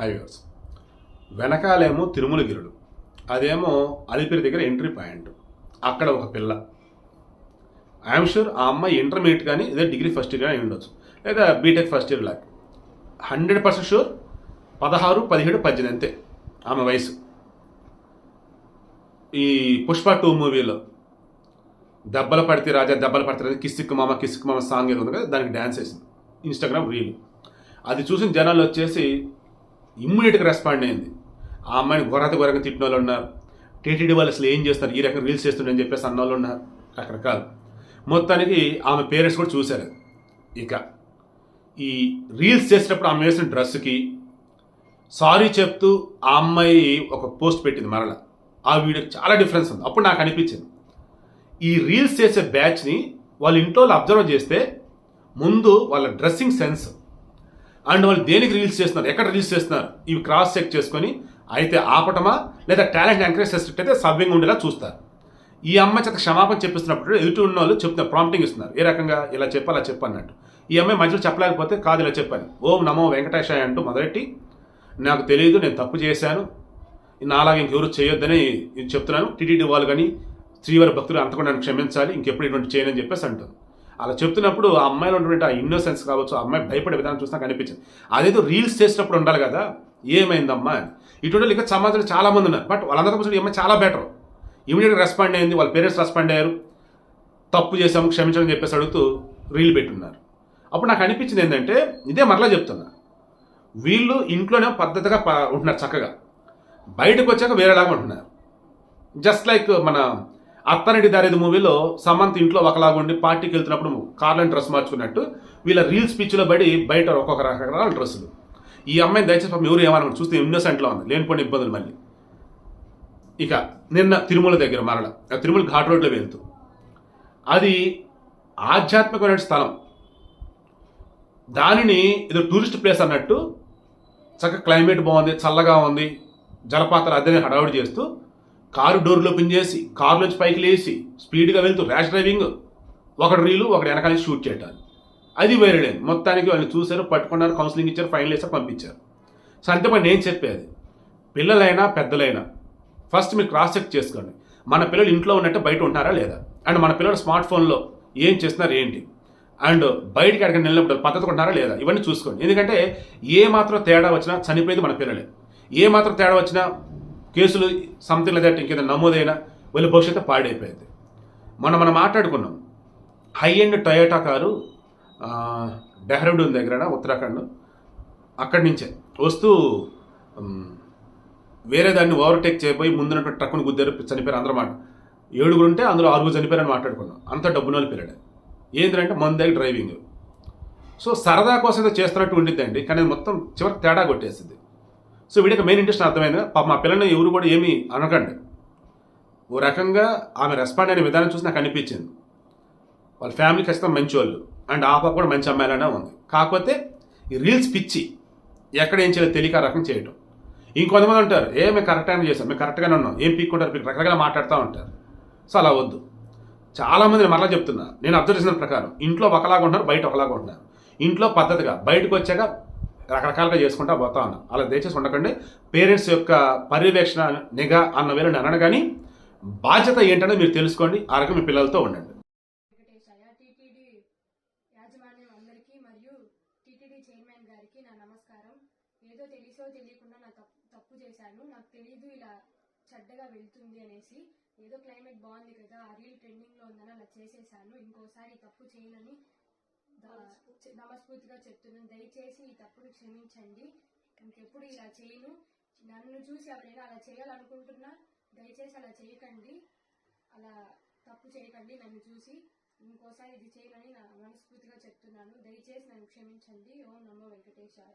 Highways. వెనకాలేమో తిరుమలగిరుడు అదేమో అలిపిరి దగ్గర entry point. అక్కడ ఒక పిల్ల. ఐఎమ్ షూర్ ఆ అమ్మాయి ఇంటర్మీడియట్ కానీ లేదా డిగ్రీ ఫస్ట్ ఇయర్ కానీ ఉండొచ్చు. లేదా బీటెక్ ఫస్ట్ ఇయర్ లాగా. హండ్రెడ్ పర్సెంట్ షూర్ పదహారు పదిహేడు పద్దెనిమిది అంతే. ఆమె వయసు. ఈ పుష్ప టూ మూవీలో దెబ్బలు పడితే రాజా దెబ్బలు పడితే రాజా కిస్సిక్ మామ కిస్సిక్ మామ సాంగ్ ఏదో ఉంది కదా దానికి డ్యాన్స్ వేసింది. Instagram reel. అది చూసిన జనాలు వచ్చేసి ఇమ్మీడియట్గా రెస్పాండ్ అయింది. ఆ అమ్మాయిని గొర్రత గొర్రగా తిట్టిన వాళ్ళు ఉన్నారు. టీటీడీ వాళ్ళు అసలు ఏం చేస్తారు? ఈ రకంగా రీల్స్ చేస్తుండని చెప్పేసి అన్న వాళ్ళు ఉన్నారు. రకరకాలు. మొత్తానికి ఆమె పేరెంట్స్ కూడా చూశారు. ఇక ఈ రీల్స్ చేసేటప్పుడు ఆమె వేసిన డ్రెస్కి సారీ చెప్తూ ఆ అమ్మాయి ఒక పోస్ట్ పెట్టింది మరల. ఆ వీడియో చాలా డిఫరెన్స్ ఉంది. అప్పుడు నాకు అనిపించింది. ఈ రీల్స్ చేసే బ్యాచ్ని వాళ్ళ ఇంట్లో అబ్జర్వ్ చేస్తే ముందు వాళ్ళ డ్రెస్సింగ్ సెన్స్ అండ్ వాళ్ళు దేనికి రీల్స్ చేస్తున్నారు? ఎక్కడ రీల్స్ చేస్తున్నారు? ఇవి క్రాస్ చెక్ చేసుకొని అయితే ఆపటమా? లేదా టాలెంట్ ఎంకరేజ్ చేసేటట్టయితే సవ్యంగా ఉండేలా చూస్తారు. ఈ అమ్మాయి చేత క్షమాపణ చెప్పిస్తున్నప్పుడు ఎదుటి ఉన్న వాళ్ళు చెప్తున్నారు ప్రాంప్టింగ్ ఇస్తున్నారు. ఏ రకంగా? ఇలా చెప్పు అలా చెప్పు అన్నట్టు. ఈ అమ్మాయి మధ్యలో చెప్పలేకపోతే కాదు ఇలా చెప్పాను ఓం నమో వెంకటేశాయ అంటూ మొదలెట్టి నాకు తెలియదు నేను తప్పు చేశాను. నాలాగా ఇంకెవరు చేయొద్దని చెప్తున్నాను. టీటీడీ వాళ్ళు కానీ శ్రీవారి భక్తులు అంతకుండా నన్ను క్షమించాలి. ఇంకెప్పుడు ఇటువంటి చేయనని చెప్పేసి అంటుంది అలా చెప్తున్నప్పుడు ఆ అమ్మాయిలో ఉన్నటువంటి ఆ ఇన్నోసెన్స్ కావచ్చు ఆ అమ్మాయి భయపడే విధానం చూసినా కనిపించింది. అదేదో రీల్స్ చేసినప్పుడు ఉండాలి కదా ఏమైందమ్మా అని. ఇటువంటి ఇంకా సమాజంలో చాలా మంది ఉన్నారు. బట్ వాళ్ళందరూ కూర్చొని అమ్మాయి చాలా బెటర్ ఇమీడియట్గా రెస్పాండ్ అయింది వాళ్ళ పేరెంట్స్ రెస్పాండ్ అయ్యారు. తప్పు చేశాము క్షమించమని చెప్పేసి అడుగుతూ రీల్ పెట్టున్నారు. అప్పుడు నాకు అనిపించింది ఏంటంటే ఇదే మరలా చెప్తున్నా. వీళ్ళు ఇంట్లోనే పద్ధతిగా ప- ఉంటున్నారు చక్కగా. బయటకు వచ్చాక వేరేలాగా ఉంటున్నారు. జస్ట్ లైక్ మన అత్తనటి దారేది మూవీలో సమంత్ ఇంట్లో ఒకలాగా ఉండి పార్టీకి వెళ్తున్నప్పుడు కార్లను డ్రెస్ మార్చుకున్నట్టు వీళ్ళ రీల్స్ పిచ్చిలో పడి బయట ఒక్కొక్క రకరకాల డ్రెస్సులు. ఈ అమ్మాయిని దయచేసి పాపం ఎవరు ఏమన్నా చూస్తే ఇన్నోసెంట్లో ఉంది. లేనిపోయిన ఇబ్బందులు మళ్ళీ. ఇక నిన్న తిరుమల దగ్గర మరల. తిరుమల ఘాట్ రోడ్లో వెళ్తూ. అది ఆధ్యాత్మికమైన స్థలం. దానిని ఏదో టూరిస్ట్ ప్లేస్ అన్నట్టు చక్కగా క్లైమేట్ బాగుంది చల్లగా ఉంది జలపాతాలు అదే హడావుడి చేస్తూ కారు డోర్లు ఓపెన్ చేసి కారులోంచి పైకి లేచి స్పీడ్గా వెళ్తూ ర్యాష్ డ్రైవింగ్. ఒకటి రీలు ఒకటి వెనకాల షూట్ చేయటాలు అది వేరే మొత్తానికి వాళ్ళు చూశారు పట్టుకున్నారు కౌన్సిలింగ్ ఇచ్చారు ఫైనల్ వేసారు పంపించారు. సో నేను చెప్పేది పిల్లలైనా పెద్దలైనా ఫస్ట్ మీరు క్రాస్ చెక్ చేసుకోండి. మన పిల్లలు ఇంట్లో ఉన్నట్టు బయట ఉంటారా లేదా? అండ్ మన పిల్లలు స్మార్ట్ ఫోన్లో ఏం చేస్తున్నారు ఏంటి? అండ్ బయటికి ఎక్కడికి వెళ్ళినప్పుడు పద్ధతి ఉంటారా లేదా? ఇవన్నీ చూసుకోండి. ఎందుకంటే ఏ మాత్రం తేడా వచ్చినా చనిపోయేది మన పిల్లలే. ఏ మాత్రం తేడా వచ్చినా కేసులు సంథింగ్ లేదా ఇంకేదైనా నమోదైనా వీళ్ళ భవిష్యత్తు పాడైపోయింది. మొన్న మనం మాట్లాడుకున్నాం. హై ఎండ్ టయోటా కారు ఆ, డెహ్రాడూన్ దగ్గర ఉత్తరాఖండ్? అక్కడి నుంచే. వస్తూ వేరే దాన్ని ఓవర్టేక్ చేయబోయి ముందున్నటువంటి ట్రక్కును గుద్దారు చనిపోయారు అందరూ మాట. ఏడుగురు ఉంటే అందులో ఆరుగురు చనిపోయారని మాట్లాడుకున్నాం. అంత డబ్బున పిల్లడే ఏంటంటే దగ్గర డ్రైవింగ్. సో సరదా కోసం ఏదో చేస్తున్నట్టు ఉండిద్దండి కానీ మొత్తం చివరికి తేడా కొట్టేసింది. సో వీడికి మెయిన్ ఇంట్రెస్ట్ అర్థమైంది. పాప మా పిల్లని ఎవరు కూడా ఏమీ అనకండి. ఓ రకంగా ఆమె రెస్పాండ్ అయిన విధానం చూసి నాకు అనిపించింది. వాళ్ళ ఫ్యామిలీ ఖచ్చితంగా మంచి వాళ్ళు. అండ్ ఆ పాప కూడా మంచి అమ్మాయిలానే ఉంది. కాకపోతే ఈ రీల్స్ పిచ్చి. ఎక్కడ ఏం చేయాలో తెలియక రకం చేయటం. ఇంకొంతమంది ఉంటారు ఏ మేము కరెక్ట్గానే చేసాం మేము కరెక్ట్గానే ఉన్నాం. ఏం పీక్కుంటారు? పీక్ రకరకాల మాట్లాడుతూ ఉంటారు. సో అలా వద్దు. చాలామంది నేను మరలా చెప్తున్నా. నేను అబ్జర్వ్ చేసిన ప్రకారం ఇంట్లో ఒకలాగా ఉంటున్నారు బయట ఒకలాగా ఉంటున్నారు. ఇంట్లో పద్ధతిగా బయటకు వచ్చాక రకరకాలుగా చేసుకుంటా పోతా ఉన్నాను అలా దయచేసి ఉండకండి. పేరెంట్స్ యొక్క పర్యవేక్షణ నిఘా అన్న వేరు నేను అనను కానీ బాధ్యత ఏంటనే మీరు తెలుసుకోండి. ఆ రకం మీ పిల్లలతో ఉండండి. ఏదో తెలిసో తెలియకుండా నా తప్పు చేశాను. నాకు తెలియదు ఇలా చెడ్డగా వెళ్తుంది అనేసి. ఏదో క్లైమేట్ బాగుంది కదా ఆ రీల్ ట్రెండింగ్లో ఉందని అలా చేసేసాను. ఇంకోసారి తప్పు చేయనని నమస్ఫూర్తిగా చెప్తున్నాను. దయచేసి ఈ తప్పును క్షమించండి. ఇంకెప్పుడు ఇలా చేయను. నన్ను చూసి ఎవరైనా అలా చేయాలనుకుంటున్నా దయచేసి అలా చేయకండి. అలా తప్పు చేయకండి నన్ను చూసి. ఇంకోసారి ఇది చేయనని నా మనస్ఫూర్తిగా చెప్తున్నాను. దయచేసి నన్ను క్షమించండి. ఓం నమో వెంకటేశాయ.